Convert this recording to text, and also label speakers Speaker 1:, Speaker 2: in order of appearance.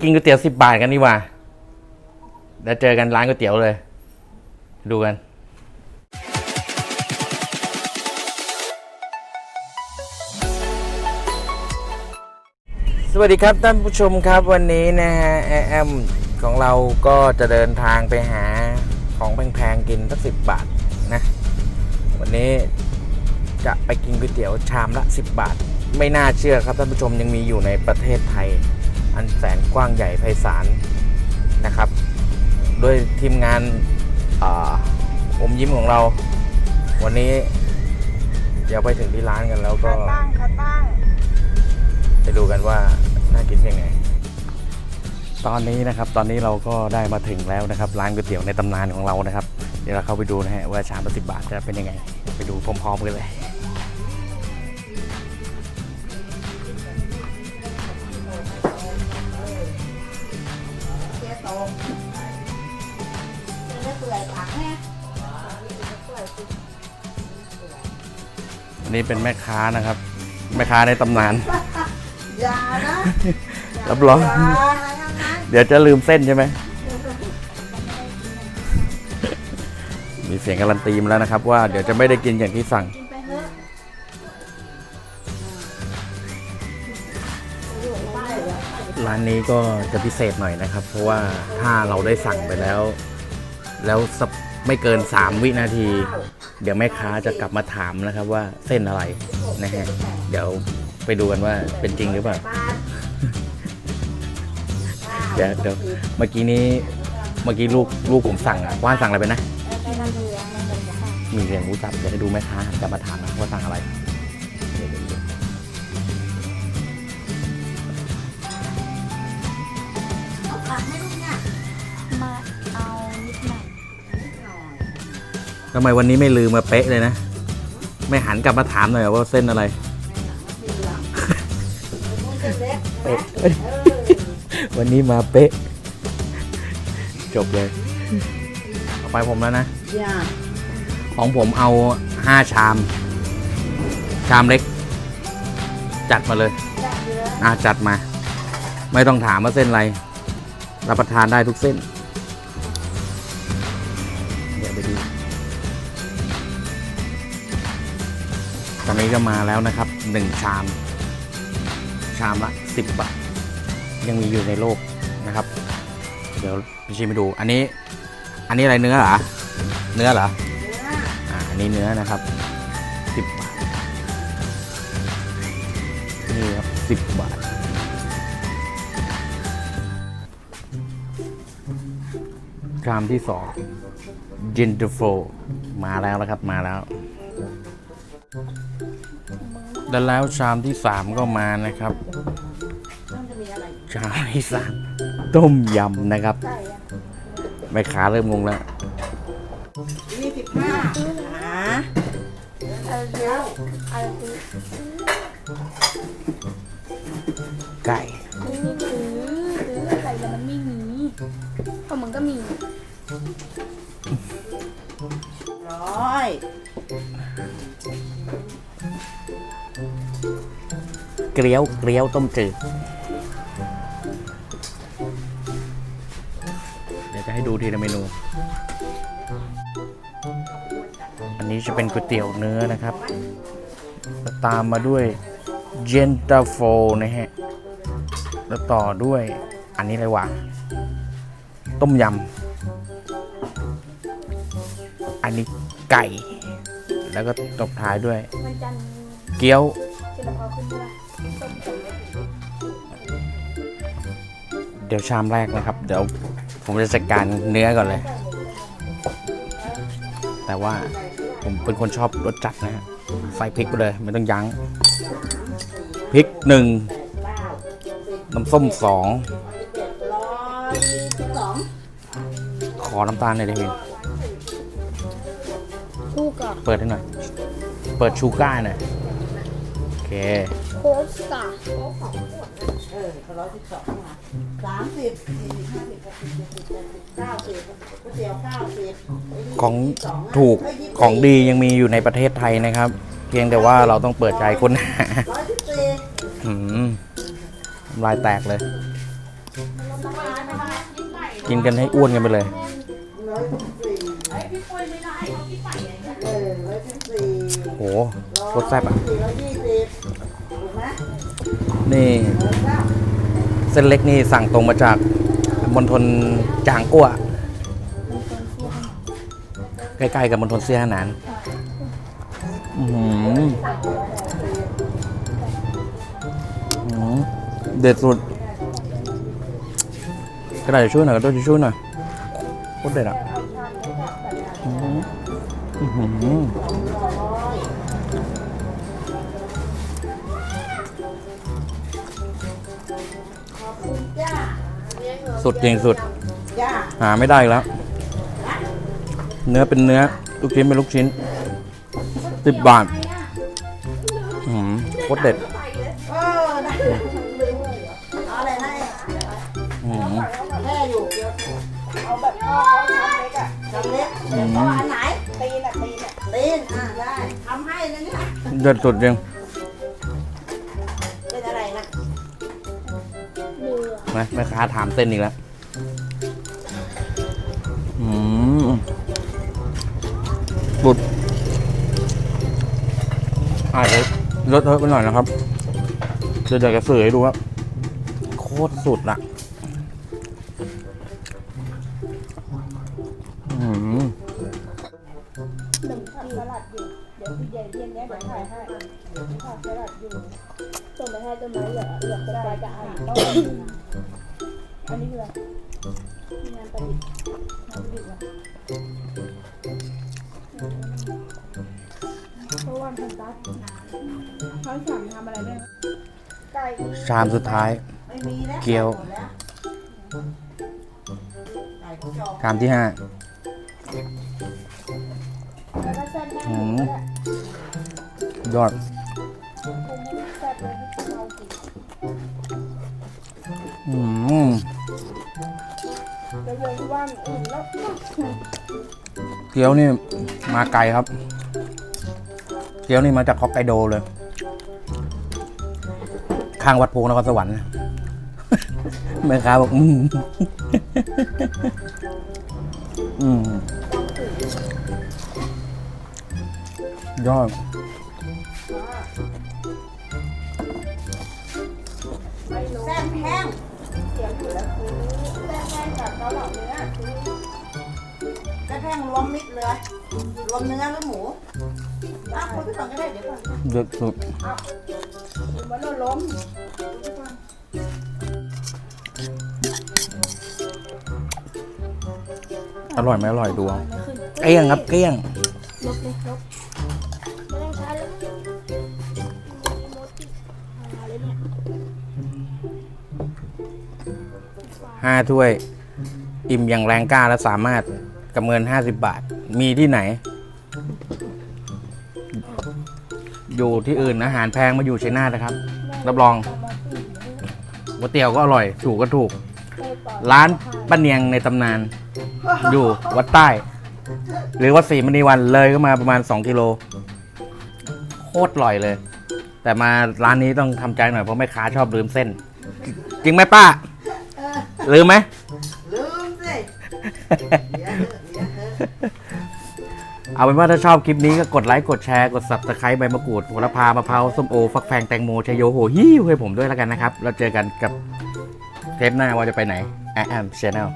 Speaker 1: กินก๋วยเตี๋ยวสิบบาทกันดีกว่าแล้วเจอกันร้านก๋วยเตี๋ยวเลย ดูกัน สวัสดีครับท่านผู้ชมครับวันนี้นะฮะแอมของเราก็จะเดินทางไปหาของแพงๆกินสักสิบบาทนะ วันนี้จะไปกินก๋วยเตี๋ยวชามละ 10 บาท ไม่น่าเชื่อครับท่านผู้ชมยังมีอยู่ในประเทศไทย อันแสนกว้างใหญ่ไพศาลนะครับ ด้วยทีมงานอาอมยิ้มของเรา วันนี้ เดี๋ยวไปถึงที่ร้านกันแล้วก็
Speaker 2: ตั้งขาตั้ง
Speaker 1: ไปดูกันว่าน่ากินเพียงไงตอนนี้นะครับตอนนี้เราก็ได้มาถึงแล้วนะครับ ร้านก๋วยเตี๋ยวในตำนานของเรานะครับ เดี๋ยวเราเข้าไปดูนะฮะว่าชามละสิบบาทจะเป็นยังไง ไปดูพร้อมๆกันเลย
Speaker 2: น
Speaker 1: นี้เป็นแม่ค้านะครับ แม่ค้าในตำนาน
Speaker 2: อย่านะ
Speaker 1: รับรอง
Speaker 2: อย่าทั้งนั้น
Speaker 1: เดี๋ยวจะลืมเส้นใช่ไหม มีเสียงการันตีมาแล้วนะครับ ว่าเดี๋ยวจะไม่ได้กินอย่างที่สั่ง
Speaker 2: กินไปเถอะ
Speaker 1: ร้านนี้ก็จะพิเศษหน่อยนะครับ เพราะว่าถ้าเราได้สั่งไปแล้ว แล้วสักไม่เกิน 3 วินาที เดี๋ยวแม่ค้าจะกลับมาถามนะครับว่าเส้นอะไรนะฮะเดี๋ยวไปดูกันว่าเป็นจริงหรือเปล่าเดี๋ยวเดี๋ยวเมื่อกี้นี้เมื่อกี้ลูกลูกผมสั่งอะว่านสั่งอะไรไปนะ มีเรียงรู้จักเดี๋ยวให้ดูแม่ค้าหันกลับมาถามนะว่าสั่งอะไร ทำไมวันนี้ไม่ลืมมาเป๊ะเลยนะ ไม่หันกลับมาถามหน่อยว่าเส้นอะไร
Speaker 2: เล็ก
Speaker 1: เป๊ะเอ้ยวันนี้มาเป๊ะ จบเลยต่อไปผมแล้วนะ
Speaker 2: อย่า
Speaker 1: ของผมเอาห้าชาม ชามเล็ก จัดมาเลย อะจัดมา ไม่ต้องถามว่าเส้นอะไร รับประทานได้ทุกเส้น เดี๋ยวไปดู อนนี้ก็มาแล้วนะครับหนึ่งชาม ชามละสิบบาท ยังมีอยู่ในโลกนะครับ เดี๋ยวไปชิมไปดู อันนี้ อันนี้อะไรเนื้อเหรอ เนื้อเหรออ่าอันนี้เนื้อนะครับสิบบาท นี่ครับสิบบาทชามที่สองจินเตอร์โฟมาแล้วนะครับ มาแล้ว แล้วแล้วชามที่สามก็มานะครับ
Speaker 2: มันจะมีอะไร
Speaker 1: ชามที่สามต้มยำนะครับ
Speaker 2: ใส่อะ
Speaker 1: แม่ค้าเริ่มงงแล้ว
Speaker 2: ยี่สิบห้าหา
Speaker 3: เอาเยอะเอาเยอะ
Speaker 1: ไก่
Speaker 3: ซื้อซื้อซื้ออะไรแล้วมันไม่มีก็มันก็มี
Speaker 2: ร้อย
Speaker 1: เกลียวเกลียวต้มจืดเดี๋ยวจะให้ดูทีละเมนู อันนี้จะเป็นก๋วยเตี๋ยวเนื้อนะครับ ตามมาด้วยเยนตาโฟนะฮะ แล้วต่อด้วยอันนี้อะไรวะ ต้มยำ อันนี้ไก่ แล้วก็ตบท้ายด้วย
Speaker 3: มันจันทร์
Speaker 1: เกี๊ยว
Speaker 3: เจลพอขึ้นด้วยต้มตุ๋น
Speaker 1: เดี๋ยวชามแรกนะครับ เดี๋ยวผมจะจัดการเนื้อก่อนเลย แต่ว่าผมเป็นคนชอบรสจัดนะฮะใส่พริกไปเลยไม่ต้องยั้งพริกหนึ่งน้ำส้มสอง
Speaker 2: ร้อยสิบสอง
Speaker 1: ขอน้ำตาลหน่อยได้ไหม
Speaker 3: คู่กับ
Speaker 1: เปิดให้หน่อย เปิดชูก้าหน่อย โอเค
Speaker 3: โค้กกะ
Speaker 2: เออร้อยสิบสองนะสามสิบสี่สิบห้าสิบหกสิบเจ็ดสิบแปดสิบเก้าสิบก๋วยเตี๋ยวเก้าสิบ
Speaker 1: ของถูกของดียังมีอยู่ในประเทศไทยนะครับ เพียงแต่ว่าเราต้องเปิดใจค้นหา
Speaker 2: ร้อยสิบสี่
Speaker 1: หืมน้ำลายแตกเลย กินกันให้อ้วนกันไปเลย
Speaker 2: เขาพี่ใส่เออร้อยสิบสี่
Speaker 1: โหรสแซ่บอะ
Speaker 2: สี่ร้อยยี่สิบถูกไหม
Speaker 1: นี่
Speaker 2: ร้อยเก้า
Speaker 1: เส้นเล็กนี่สั่งตรงมาจากมณฑลจางกัวใกล้ๆกับมณฑลเซียหนานอื้อหืออื้อหือเด็ดสุดกระดาษทิชชู่หน่อยกระดาษทิชชู่หน่อยโคตรเด็ดอะ สุดจริงสุด
Speaker 2: จ้า
Speaker 1: หาไม่ได้อีกแล้ว เนื้อเป็นเนื้อ ลูกชิ้นเป็นลูกชิ้นสิบบาทอืมโคตรเด็ด
Speaker 2: เออนะเอาอะไรให้
Speaker 1: อืม
Speaker 2: แม่อยู่เดี๋ยวเอาแบบพ่อเขาทำเล็กอะทำเล็กเดี๋ยวพ่ออันไหน ตีนอะตีนอะตีนอะได้ทำให้นะเนี่ย
Speaker 1: เด็ดสุดจริง
Speaker 2: เป็นอะไรนะ
Speaker 3: เรือ
Speaker 1: นะแม่ค้าถามเส้นอีกแล้วอืมบุดอาจจะเลอะเทอะไปหน่อยนะครับเดี๋ยวเดี๋ยวจะสื่อให้ดูว่าโคตรสุดอะ
Speaker 3: เดี๋ยวพี่ใหญ่เรียนเนี้ยเดี๋ยวถ่ายให้ผักสลัดอยู่ส่งไปให้ต้นไม้เหลือเหลือจะไปจะอ่านต้องอันนี้คืออะไรงานประดิษฐ์งานประดิษฐ์เหรอเพราะวันพันตัสเขาสั่งทำอะไรเนี่ยไก่
Speaker 1: ชามสุดท้าย
Speaker 2: ไม่มีแล้ว
Speaker 1: เกี๊ยว
Speaker 2: หมดแล้วไก่ก็จอง
Speaker 1: ชามที่ห้า
Speaker 3: แล้วก็เส้นแห้ง
Speaker 1: อื
Speaker 3: ห
Speaker 1: ม
Speaker 3: มูก็ได้
Speaker 1: ยอด
Speaker 3: คงไม่ได้แซ่บเลยที่เรากิน
Speaker 1: อืม
Speaker 3: แล้วเลยว่างอื่นแล้ว
Speaker 1: เกี๊ยวนี่มาไกลครับ เกี๊ยวนี่มาจากฮอกไกโดเลย ข้างวัดโพนครสวรรค์แม่ค้าบอก อืม อืม ยอด
Speaker 2: แซ่บแห้ง
Speaker 3: เสียงอยู่แล้วคือแซ่บแห้งกับเกาเหลาเนื้อคือ
Speaker 2: แซ่บแห้งรวมมิตรเลย รวมเนื้อหรือหมูอ้าวคนที่ก่อนก็ได้เดี๋ยวก่อน
Speaker 1: เด็ดสุด
Speaker 3: คือมันล้ม
Speaker 1: อร่อยไหมอร่อยดูเอาเกลี้ยงครับเกลี้ยง
Speaker 3: ลบเลยลบ
Speaker 1: ห้าถ้วย อิ่มอย่างแรงกล้าและสามารถกับเงินห้าสิบบาท มีที่ไหน อยู่ที่อื่นอาหารแพงมาอยู่เชัยนานะครับ รับรองก๋วยเตี๋ยวก็อร่อย ถูกก็ถูก ร้านป้าเนียงในตำนาน อยู่วัดใต้ หรือวัดศรีมณีวันเลยก็มาประมาณ 2 กิโล โคตรอร่อยเลย แต่มาร้านนี้ต้องทำใจหน่อยเพราะแม่ค้าชอบลืมเส้น จริงไหมป้า ลืมไหม
Speaker 2: ลืมสิเดี๋ยวเถอะเดี๋ยวเถอะ
Speaker 1: เอาเป็นว่าถ้าชอบคลิปนี้ก็กดไลค์กดแชร์กด subscribe ใบมะกรูดโหระพามะพร้าวส้มโอ ฟักแฟงแตงโมชยโยโหฮิ้วให้ผมด้วยแล้วกันนะครับเราเจอกันกับเทปหน้าว่าจะไปไหนแอมชแนล